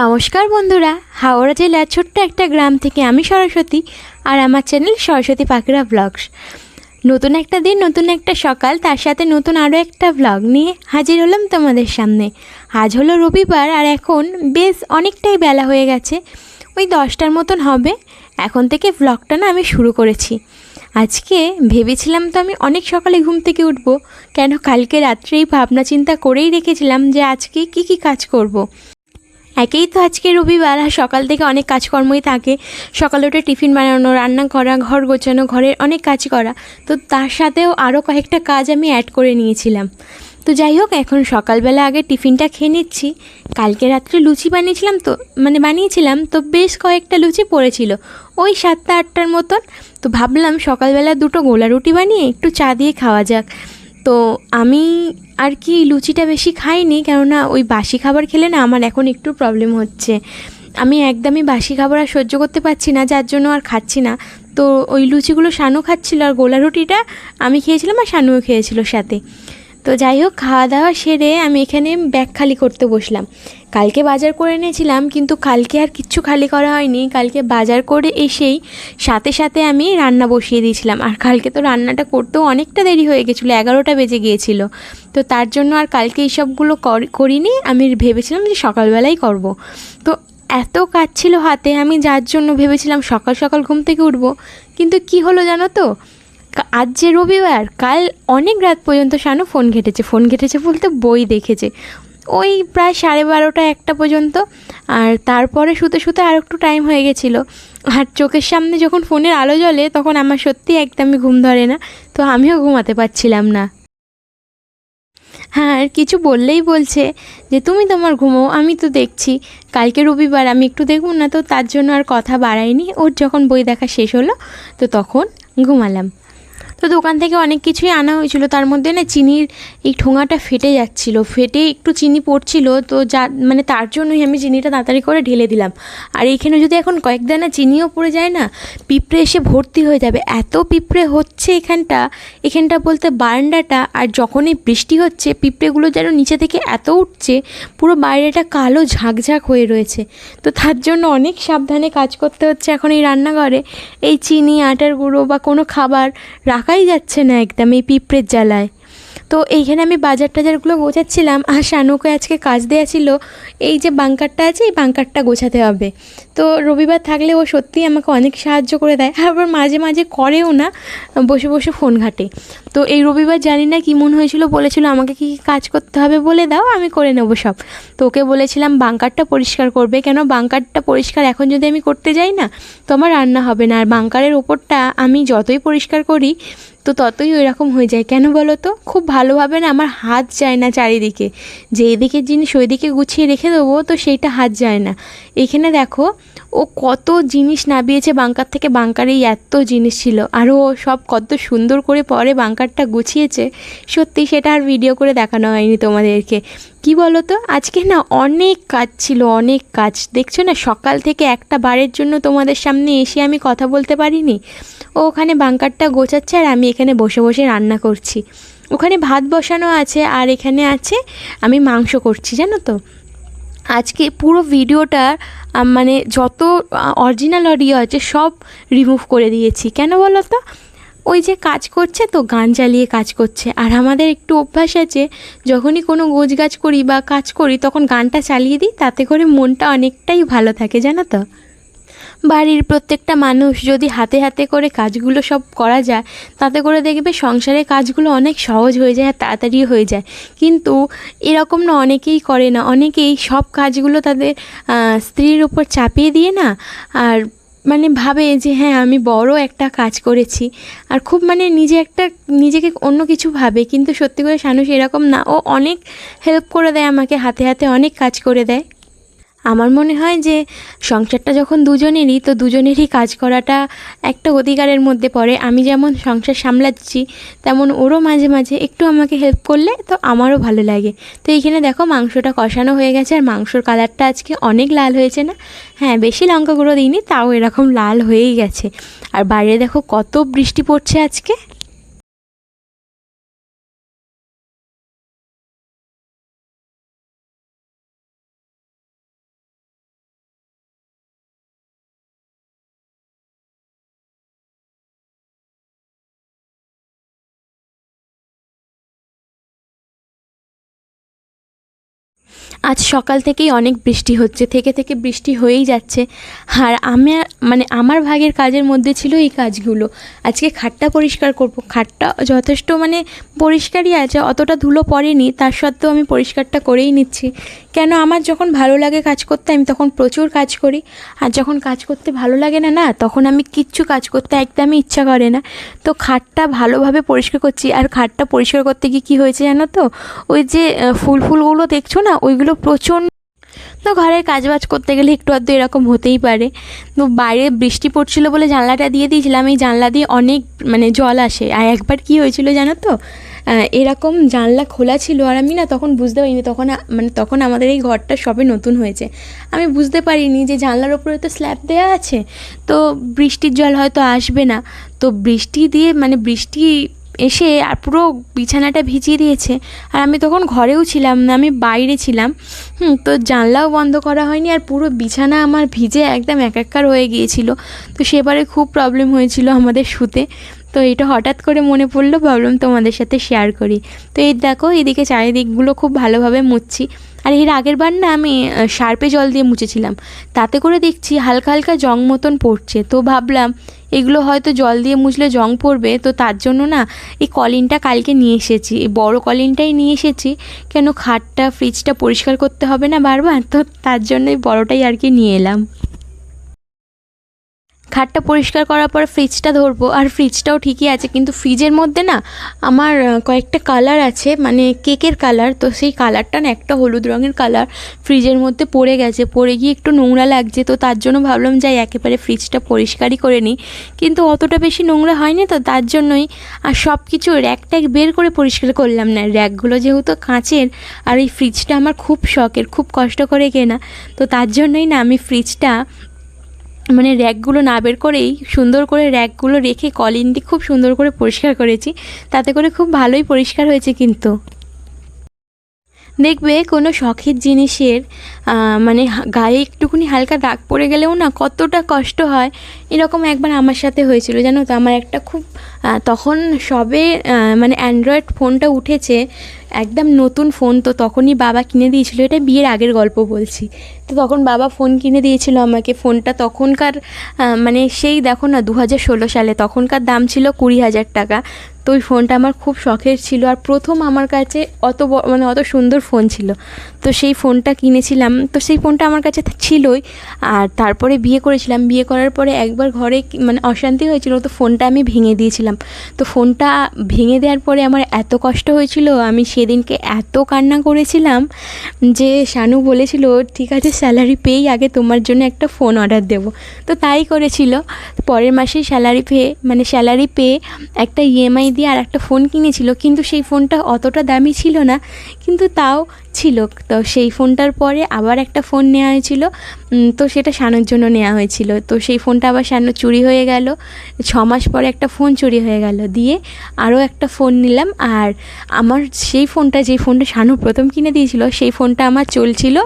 নমস্কার বন্ধুরা, হাওড়া জেলার ছোট্ট একটা গ্রাম থেকে আমি সরস্বতী আর আমার চ্যানেল সরস্বতী পাখিরা ব্লগস। নতুন একটা দিন, নতুন একটা সকাল, তার সাথে নতুন আরও একটা ব্লগ নিয়ে হাজির হলাম তোমাদের সামনে। আজ হলো রবিবার আর এখন বেশ অনেকটাই বেলা হয়ে গেছে, ওই দশটার মতন হবে। এখন থেকে ব্লগটা না আমি শুরু করেছি। আজকে ভেবেছিলাম তো আমি অনেক সকালে ঘুম থেকে উঠব, কেন কালকে রাত্রেই ভাবনা চিন্তা করেই রেখেছিলাম যে আজকে কি কি কাজ করব। একেই তো আজকে রবিবার সকাল থেকে অনেক কাজকর্মই থাকে। সকালে উঠে টিফিন বানানো, রান্না করা, ঘর গোছানো, ঘরের অনেক কাজ করা। তো তার সাথেও আরও কয়েকটা কাজ আমি অ্যাড করে নিয়েছিলাম। তো যাই হোক, এখন সকালবেলা আগে টিফিনটা খেয়ে নিচ্ছি। কালকে রাত্রে লুচি বানিয়েছিলাম তো মানে বানিয়েছিলাম, তো বেশ কয়েকটা লুচি পড়েছিল। ওই সাতটা আটটার মতন। তো ভাবলাম সকালবেলা দুটো গোলা রুটি বানিয়ে একটু চা দিয়ে খাওয়া যাক। তো আমি আর কি লুচিটা বেশি খাইনি, কেননা ওই বাসি খাবার খেলে না আমার এখন একটু প্রবলেম হচ্ছে। আমি একদমই বাসি খাবার আর সহ্য করতে পারছি না, যার জন্য আর খাচ্ছি না। তো ওই লুচিগুলো শানু খাচ্ছিল আর গোলা রুটিটা আমি খেয়েছিলাম আর শানুও খেয়েছিল সাথে। তো যাই হোক, খাওয়া দাওয়া সেরে আমি এখানে ব্যাগ খালি করতে বসলাম। কালকে বাজার করে এনেছিলাম, কিন্তু কালকে আর কিচ্ছু খালি করা হয়নি। কালকে বাজার করে এসেই সাথে সাথে আমি রান্না বসিয়ে দিয়েছিলাম। আর কালকে তো রান্নাটা করতেও অনেকটা দেরি হয়ে গেছিল, এগারোটা বেজে গিয়েছিল। তো তার জন্য আর কালকে এইসবগুলো করিনি। আমি ভেবেছিলাম যে সকালবেলাই করব। তো এত কাজ ছিল হাতে, আমি যার জন্য ভেবেছিলাম সকাল সকাল ঘুম থেকে উঠবো। কিন্তু কি হলো জানো তো? আজ যে রবিবার, কাল অনেক রাত পর্যন্ত শানু ফোন ঘেটেছে। ফোন ঘেটেছে বলতে বই দেখেছে। ওই প্রায় সাড়ে বারোটা একটা পর্যন্ত। আর তারপরে শুতে শুতে আর একটু টাইম হয়ে গেছিল। আর চোখের সামনে যখন ফোনের আলো জ্বলে, তখন আমার সত্যি একদমই ঘুম ধরে না। তো আমিও ঘুমাতে পারছিলাম না। হ্যাঁ আর কিছু বললেই বলছে যে, তুমি তোমার ঘুমো, আমি তো দেখছি। কালকে রবিবার, আমি একটু দেখব না তো তার জন্য আর কথা বাড়াইনি। ওর যখন বই দেখা শেষ হলো, তো তখন ঘুমালাম। তো দোকান থেকে অনেক কিছুই আনা হয়েছিল। তার মধ্যে না চিনির এই ঠোঙাটা ফেটে যাচ্ছিল। ফেটে একটু চিনি পড়ছিল, তো যা মানে তার জন্যই আমি চিনিটা তাড়াতাড়ি করে ঢেলে দিলাম। আর এখানে যদি এখন কয়েক দানা চিনিও পড়ে যায় না, পিঁপড়ে এসে ভর্তি হয়ে যাবে। এত পিঁপড়ে হচ্ছে এখানটা এখানটা বলতে বারান্দাটা, আর যখনই বৃষ্টি হচ্ছে, পিঁপড়েগুলো যেন নিচে থেকে এত উঠছে, পুরো বাইরেটা কালো ঝাঁকঝাঁক হয়ে রয়েছে। তো তার জন্য অনেক সাবধানে কাজ করতে হচ্ছে এখন এই রান্নাঘরে। এই চিনি, আটার গুঁড়ো বা কোনো খাবার রাখা থাকাই যাচ্ছে না একদম এই পিঁপড়ের জ্বালায়। তো এইখানে আমি বাজার টাজারগুলো গোছাচ্ছিলাম আর শানুকে আজকে কাজ দেওয়া ছিল। এই যে বাঙ্কারটা আছে, এই বাঙ্কারটা গোছাতে হবে। তো রবিবার থাকলে ও সত্যিই আমাকে অনেক সাহায্য করে দেয়, আবার মাঝে মাঝে করেও না, বসে বসে ফোন ঘাটে। তো এই রবিবার জানি না কী মন হয়েছিল, বলেছিল আমাকে কী কাজ করতে হবে বলে দাও, আমি করে নেব সব। তো ওকে বলেছিলাম, বাঙ্কারটা পরিষ্কার করবে, কেন বাঙ্কারটা পরিষ্কার এখন যদি আমি করতে যাই না, তো আমার রান্না হবে না। আর বাঙ্কারের ওপরটা আমি যতই পরিষ্কার করি তো ততই ওই রকম হয়ে যায়। কেন বলো তো খুব ভালোভাবে না আমার হাত যায় না চারিদিকে। যে এদিকের জিনিস ওইদিকে গুছিয়ে রেখে দেবো, তো সেইটা হাত যায় না। এখানে দেখো, ও কত জিনিস নাবিয়েছে বাঙ্কার থেকে। বাঙ্কারেই এত জিনিস ছিল। আর ও সব কত সুন্দর করে পরে বাঙ্কারটা গুছিয়েছে। সত্যি সেটা আর ভিডিও করে দেখানো হয়নি তোমাদেরকে। কি বলো তো আজকে না অনেক কাজ ছিল, অনেক কাজ। দেখছ না? সকাল থেকে একটা বারের জন্য তোমাদের সামনে এসে আমি কথা বলতে পারিনি। ও ওখানে বাঙ্কারটা গোছাচ্ছে আর আমি এখানে বসে বসে রান্না করছি। ওখানে ভাত বসানো আছে আর এখানে আছে, আমি মাংস করছি, জানো তো? আজকে পুরো ভিডিওটা মানে যত অরিজিনাল অডিও আছে সব রিমুভ করে দিয়েছি। কেন বলো তো ওই যে কাজ করছে তো, গান চালিয়ে কাজ করছে। আর আমাদের একটু অভ্যাস আছে, যখনই কোনো গোজ গাছ করি বা কাজ করি, তখন গানটা চালিয়ে দিই, তাতে করে মনটা অনেকটাই ভালো থাকে, জানো তো? বাড়ির প্রত্যেকটা মানুষ যদি হাতে হাতে করে কাজগুলো সব করা যায়, তাতে করে দেখবে সংসারের কাজগুলো অনেক সহজ হয়ে যায় আর তাড়াতাড়ি হয়ে যায়। কিন্তু এরকম না, অনেকেই করে না। অনেকেই সব কাজগুলো তাদের স্ত্রীর উপর চাপিয়ে দিয়ে না, আর মানে ভাবে যে হ্যাঁ আমি বড় একটা কাজ করেছি। আর খুব মানে নিজে একটা, নিজেকে অন্য কিছু ভাবে। কিন্তু সত্যি করে শানু এরকম না। ও অনেক হেল্প করে দেয় আমাকে, হাতে হাতে অনেক কাজ করে দেয়। আমার মনে হয় যে সংসারটা যখন দুজনেরই, তো দুজনেরই কাজ করাটা একটা অধিকারের মধ্যে পড়ে। আমি যেমন সংসার সামলাচ্ছি, তেমন ওরও মাঝে মাঝে একটু আমাকে হেল্প করলে তো আমারও ভালো লাগে। তো এইখানে দেখো মাংসটা কষানো হয়ে গেছে, আর মাংসর কালারটা আজকে অনেক লাল হয়েছে না? হ্যাঁ বেশি লঙ্কা গুঁড়ো দিইনি, তাও এরকম লাল হয়েই গেছে। আর বাইরে দেখো কত বৃষ্টি পড়ছে আজকে। আজ সকাল থেকেই অনেক বৃষ্টি হচ্ছে, থেকে থেকে বৃষ্টি হয়েই যাচ্ছে। আর আমি মানে আমার ভাগের কাজের মধ্যে ছিল এই কাজগুলো। আজকে খাটটা পরিষ্কার করব। খাটটা যথেষ্ট মানে পরিষ্কারই আছে, অতটা ধুলো পড়েনি, তার সত্ত্বেও আমি পরিষ্কারটা করেই নিচ্ছি। কেন আমার যখন ভালো লাগে কাজ করতে, আমি তখন প্রচুর কাজ করি। আর যখন কাজ করতে ভালো লাগে না না, তখন আমি কিচ্ছু কাজ করতে একদমই ইচ্ছা করে না। তো খাটটা ভালোভাবে পরিষ্কার করছি। আর খাটটা পরিষ্কার করতে গিয়ে কী হয়েছে জানো তো? ওই যে ফুল ফুলগুলো দেখছ না? ওইগুলো প্রচণ্ড তো ঘরের কাজবাজ করতে গেলে একটু আধটু এরকম হতেই পারে। তো বাইরে বৃষ্টি পড়ছিল বলে জানলাটা দিয়ে দিয়েছিলাম। এই জানলা দিয়ে অনেক মানে জল আসে। আর একবার কি হয়েছিল জানো তো? এরকম জানলা খোলা ছিল আর আমি না তখন বুঝতে পারিনি, তখন মানে তখন আমাদের এই ঘরটা সবে নতুন হয়েছে। আমি বুঝতে পারিনি যে জানলার ওপরে তো স্ল্যাব দেওয়া আছে, তো বৃষ্টির জল হয়তো আসবে না। তো বৃষ্টি দিয়ে মানে বৃষ্টি এসে আর পুরো বিছানাটা ভিজিয়ে দিয়েছে। আর আমি তখন ঘরেও ছিলাম না, আমি বাইরে ছিলাম। হুম, তো জানলাও বন্ধ করা হয়নি আর পুরো বিছানা আমার ভিজে একদম এক একাকার হয়ে গিয়েছিল। তো সেবারে খুব প্রবলেম হয়েছিল আমাদের শুতে। তো এটা হঠাৎ করে মনে পড়ল, ভাবলাম তোমাদের সাথে শেয়ার করি। তো এই দেখো, এদিকে চারিদিকগুলো খুব ভালোভাবে মুছছি। আর এর আগের বার না আমি শার্পে জল দিয়ে মুছেছিলাম। তাতে করে দেখছি হালকা হালকা জং মতন পড়ছে। তো ভাবলাম, এগুলো হয়তো জল দিয়ে মুছলে জং পড়বে। তো তার জন্য না, এই কলিনটা কালকে নিয়ে এসেছি। এই বড় কলিনটাই নিয়ে এসেছি। কেন খাটটা ফ্রিজটা পরিষ্কার করতে হবে না বারবার? তো তার জন্য এই বড়টাই আর কি নিয়ে এলাম। খাটটা পরিষ্কার করার পর ফ্রিজটা ধরবো। আর ফ্রিজটাও ঠিকই আছে, কিন্তু ফ্রিজের মধ্যে না আমার কয়েকটা কালার আছে মানে কেকের কালার তো সেই কালারটা না একটা হলুদ রঙের কালার ফ্রিজের মধ্যে পড়ে গেছে। পড়ে গিয়ে একটু নোংরা লাগছে, তো তার জন্য ভাবলাম যাই একেবারে ফ্রিজটা পরিষ্কারই করে নিই। কিন্তু অতটা বেশি নোংরা হয়নি তো, তার জন্যই। আর সব কিছু র্যাক ট্যাক বের করে পরিষ্কার করলাম না। র্যাকগুলো যেহেতু কাঁচের, আর এই ফ্রিজটা আমার খুব শখের, খুব কষ্ট করে কেনা। তো তার জন্যই না আমি ফ্রিজটা মানে র্যাকগুলো না বের করেই সুন্দর করে র্যাকগুলো রেখে কলিনটি খুব সুন্দর করে পরিষ্কার করেছি। তাতে করে খুব ভালোই পরিষ্কার হয়েছে কিন্তু। দেখবে কোনো শখের জিনিসের মানে গায়ে একটুখানি হালকা দাগ পড়ে গেলেও না কতটা কষ্ট হয়, এরকম একবার আমার সাথে হয়েছিল। জানো তো, আমার একটা খুব তখন সবে মানে অ্যান্ড্রয়েড ফোনটা উঠেছে একদম নতুন ফোন তো তখনই বাবা কিনে দিয়েছিল, এটা বিয়ের আগের গল্প বলছি। তো তখন বাবা ফোন কিনে দিয়েছিল আমাকে ফোনটা তখনকার মানে সেই দেখো না দু হাজার ষোলো সালে, তখনকার দাম ছিল কুড়ি হাজার টাকা। তো ওই ফোনটা আমার খুব শখের ছিল আর প্রথম আমার কাছে অত মানে অত সুন্দর ফোন ছিল। তো সেই ফোনটা কিনেছিলাম, তো সেই ফোনটা আমার কাছে ছিলই। আর তারপরে বিয়ে করেছিলাম, বিয়ে করার পরে একবার ঘরে মানে অশান্তি হয়েছিল, তো ফোনটা আমি ভেঙে দিয়েছিলাম। তো ফোনটা ভেঙে দেওয়ার পরে আমার এত কষ্ট হয়েছিল, আমি সেদিনকে এত কান্না করেছিলাম যে শানু বলেছিল, ঠিক আছে স্যালারি পেয়েই আগে তোমার জন্য একটা ফোন অর্ডার দেব। তো তাই করেছিল। পরের মাসে স্যালারি পেয়ে মানে স্যালারি পেয়ে একটা ইএমআই দিয়ে আর একটা ফোন কিনেছিল। কিন্তু সেই ফোনটা অতটা দামি ছিল না। কিন্তু তাও ছিল। তো সেই ফোনটার পরে আবার একটা ফোন নেওয়া হয়েছিল। তো সেটা শানুর জন্য নেওয়া হয়েছিল। তো সেই ফোনটা আবার শানু চুরি হয়ে গেল। ছ মাস পরে একটা ফোন চুরি হয়ে গেল। দিয়ে আরও একটা ফোন নিলাম। আর আমার সেই ফোনটা, যেই ফোনটা শানু প্রথম কিনে দিয়েছিল, সেই ফোনটা আমার চলছিল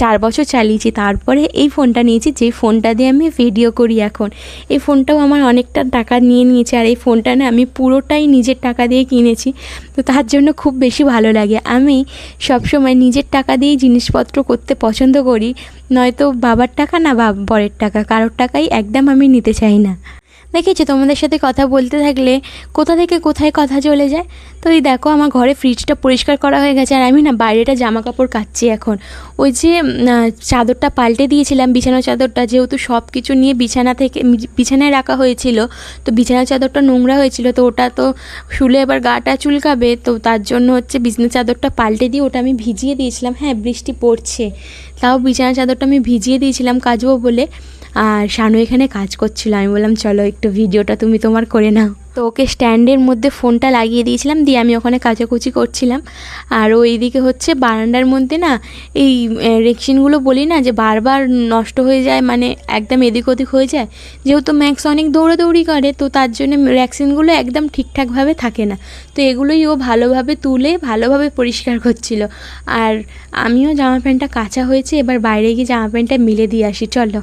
চার বছর চালিয়েছি। তারপরে এই ফোনটা নিয়েছি, যে ফোনটা দিয়ে আমি ভিডিও করি এখন। এই ফোনটাও আমার অনেকটা টাকা নিয়ে নিয়েছে। আর এই ফোনটা না আমি পুরোটাই নিজের টাকা দিয়ে কিনেছি। তো তার জন্য খুব বেশি ভালো লাগে। আমি সবসময় নিজের টাকা দিয়েই জিনিসপত্র করতে পছন্দ করি, নয়তো বাবার টাকা না বা বরের টাকা, কারোর টাকাই একদম আমি নিতে চাই না। দেখেছ, তোমাদের সাথে কথা বলতে থাকলে কোথা থেকে কোথায় কথা চলে যায়? তো এই দেখো, আমার ঘরে ফ্রিজটা পরিষ্কার করা হয়ে গেছে, আর আমি না বাইরেটা জামা কাপড় কাচ্ছি এখন। ওই যে চাদরটা পাল্টে দিয়েছিলাম, বিছানার চাদরটা, যেহেতু সব কিছু নিয়ে বিছানা থেকে বিছানায় রাখা হয়েছিল, তো বিছানার চাদরটা নোংরা হয়েছিল, তো ওটা তো শুলে এবার গাটা চুলকাবে, তো তার জন্য হচ্ছে বিছানার চাদরটা পাল্টে দিয়ে ওটা আমি ভিজিয়ে দিয়েছিলাম। হ্যাঁ বৃষ্টি পড়ছে, তাও বিছানার চাদরটা আমি ভিজিয়ে দিয়েছিলাম কাজবো বলে। আর শানু এখানে কাজ করছিল। আমি বললাম চলো একটু ভিডিওটা তুমি তোমার করে নাও। তো ওকে স্ট্যান্ডের মধ্যে ফোনটা লাগিয়ে দিয়েছিলাম দিয়ে আমি ওখানে কাচাকুচি করছিলাম। আর ওইদিকে হচ্ছে বারান্দার মধ্যে না এই আহ, রেক্সিনগুলো বলি না যে বারবার নষ্ট হয়ে যায় মানে একদম এদিক ওদিক হয়ে যায়। যেহেতু ম্যাক্স অনেক দৌড়াদৌড়ি করে তো তার জন্য র্যাক্সিনগুলো একদম ঠিকঠাকভাবে থাকে না। তো এগুলোই ও ভালোভাবে তুলে ভালোভাবে পরিষ্কার করছিল। আর আমিও জামা প্যান্টটা কাঁচা হয়েছে এবার বাইরে গিয়ে জামা প্যান্টটা মিলে দিয়ে আসি চলো।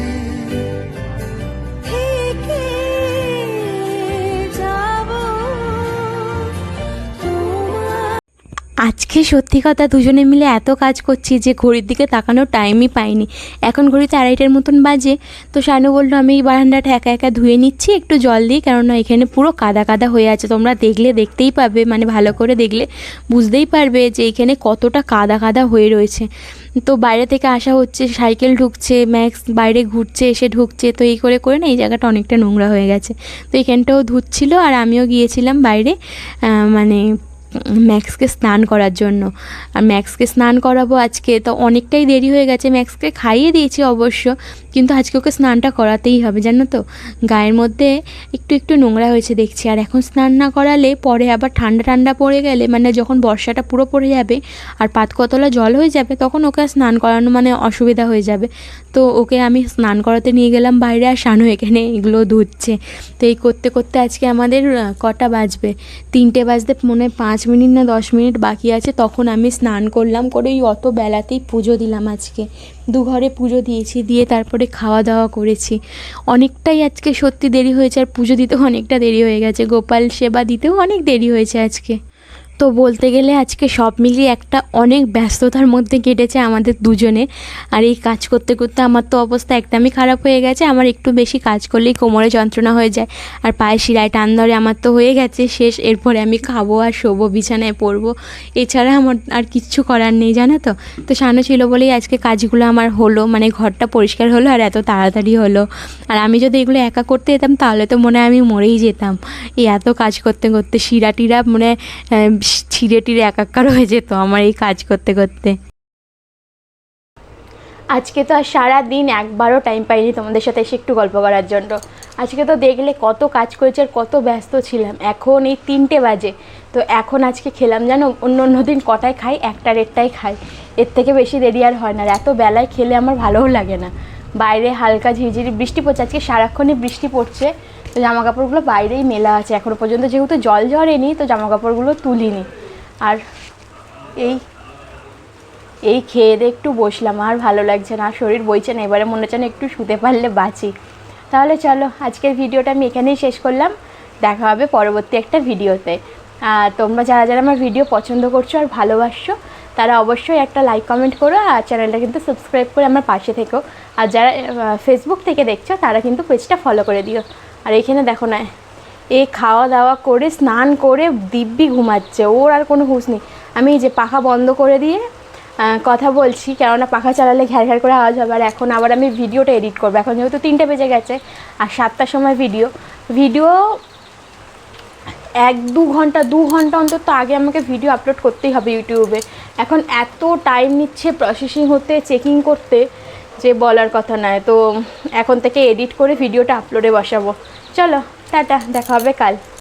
আজকে সত্যি কথা দুজনে মিলে এত কাজ করছি যে ঘড়ির দিকে তাকানোর টাইমই পাইনি। এখন ঘড়িতে আড়াইটার মতন বাজে। তো শানু বলল, আমি এই বারান্দাটা একা একা ধুয়ে নিচ্ছি, একটু জল দিই, কেননা এখানে পুরো কাদা কাদা হয়ে আছে। তোমরা দেখলে, দেখতেই পাবে মানে ভালো করে দেখলে বুঝতেই পারবে যে এখানে কতটা কাদা কাদা হয়ে রয়েছে। তো বাইরে থেকে আসা হচ্ছে, সাইকেল ঢুকছে, ম্যাক্স বাইরে ঘুরছে, এসে ঢুকছে। তো এই করে করে না এই জায়গাটা অনেকটা নোংরা হয়ে গেছে। তো এখানটাও ধুচ্ছিল আর আমিও গিয়েছিলাম বাইরে মানে ম্যাক্সকে স্নান করার জন্য। আর ম্যাক্সকে স্নান করাবো আজকে তো অনেকটাই দেরি হয়ে গেছে। ম্যাক্সকে খাইয়ে দিয়েছি অবশ্য, কিন্তু আজকে ওকে স্নানটা করাতেই হবে, জানো তো? গায়ের মধ্যে একটু একটু নোংরা হয়েছে দেখছি। আর এখন স্নান না করালে পরে আবার ঠান্ডা ঠান্ডা পড়ে গেলে মানে যখন বর্ষাটা পুরো পড়ে যাবে আর পাতকতলা জল হয়ে যাবে, তখন ওকে স্নান করানো মানে অসুবিধা হয়ে যাবে। তো ওকে আমি স্নান করাতে নিয়ে গেলাম বাইরে আর শানু এখানে এগুলো ধুচ্ছে। তো এই করতে করতে আজকে আমাদের কটা বাজবে? তিনটে বাজতে মনে হয় পাঁচ মিনিট না দশ মিনিট বাকি আছে, তখন আমি স্নান করলাম, করে ওই অত বেলাতেই পুজো দিলাম আজকে। দু ঘরে পুজো দিয়েছি, দিয়ে তারপরে খাওয়া দাওয়া করেছি। অনেকটাই আজকে সত্যি দেরি হয়েছে, আর পুজো দিতেও অনেকটা দেরি হয়ে গেছে। গোপাল সেবা দিতেও অনেক দেরি হয়েছে আজকে। তো বলতে গেলে আজকে সব মিলিয়ে একটা অনেক ব্যস্ততার মধ্যে কেটেছে আমাদের দুজনে। আর এই কাজ করতে করতে আমার তো অবস্থা একদমই খারাপ হয়ে গেছে। আমার একটু বেশি কাজ করলেই কোমরে যন্ত্রণা হয়ে যায়। আর পায়ে শিরায় টান ধরে আমার তো হয়ে গেছে শেষ। এরপরে আমি খাব আর শোবো, বিছানায় পড়ব। এছাড়া আমার আর কিচ্ছু করার নেই, জানো তো? তো সানো ছিল বলেই আজকে কাজগুলো আমার হলো মানে ঘরটা পরিষ্কার হলো আর এত তাড়াতাড়ি হলো। আর আমি যদি এগুলো একা করতে যেতাম তাহলে তো মনে হয় আমি মরেই যেতাম। এই এত কাজ করতে করতে শিরা টিরা মানে ছিঁড়ে টিরে একাকার হয়ে যেত আমার এই কাজ করতে করতে। আজকে তো আর সারা দিন একবারও টাইম পাইনি তোমাদের সাথে এসে একটু গল্প করার জন্য। আজকে তো দেখলে কত কাজ করেছি আর কত ব্যস্ত ছিলাম। এখন এই তিনটে বাজে। তো এখন আজকে খেলাম জানো? অন্য অন্য দিন কটায় খাই? একটা রেটটাই খাই। এর থেকে বেশি দেরি আর হয় না। এত বেলায় খেলে আমার ভালোও লাগে না। বাইরে হালকা ঝিরিঝিরি বৃষ্টি পড়ছে। আজকে সারাক্ষণই বৃষ্টি পড়ছে। তো জামা কাপড়গুলো বাইরেই মেলা আছে। এখনও পর্যন্ত যেহেতু জল ঝরেনি, তো জামা কাপড়গুলো তুলিনি। আর এই এই খেয়ে দিয়ে একটু বসলাম। আর ভালো লাগছে না, শরীর বইছে না, এবারে মনে হচ্ছে না একটু শুতে পারলে বাঁচি। তাহলে চলো, আজকের ভিডিওটা আমি এখানেই শেষ করলাম। দেখা হবে পরবর্তী একটা ভিডিওতে। আর তোমরা যারা যারা আমার ভিডিও পছন্দ করছ আর ভালোবাসছো, তারা অবশ্যই একটা লাইক কমেন্ট করো আর চ্যানেলটা কিন্তু সাবস্ক্রাইব করে আমার পাশে থেকো। আর যারা ফেসবুক থেকে দেখছ, তারা কিন্তু পেজটা ফলো করে দিও। আর এখানে দেখো না, এ খাওয়া দাওয়া করে, স্নান করে দিব্যি ঘুমাচ্ছে। ওর আর কোনো হুঁশ নেই। আমি যে পাখা বন্ধ করে দিয়ে কথা বলছি, কেননা পাখা চালালে ঘ্যার ঘ্যার করে আওয়াজ হবে। আর এখন আবার আমি ভিডিওটা এডিট করব। এখন যেহেতু তিনটে বেজে গেছে, আর সাতটার সময় ভিডিও। ভিডিও এক দু ঘণ্টা দু ঘণ্টা অন্তত আগে আমাকে ভিডিও আপলোড করতেই হবে ইউটিউবে। এখন এত টাইম নিচ্ছে প্রসেসিং হতে চেকিং করতে। যে বলার কথা নয়। তো এখন থেকে এডিট করে ভিডিওটা আপলোডে বসাবো। চলো, টাটা, দেখা হবে কাল।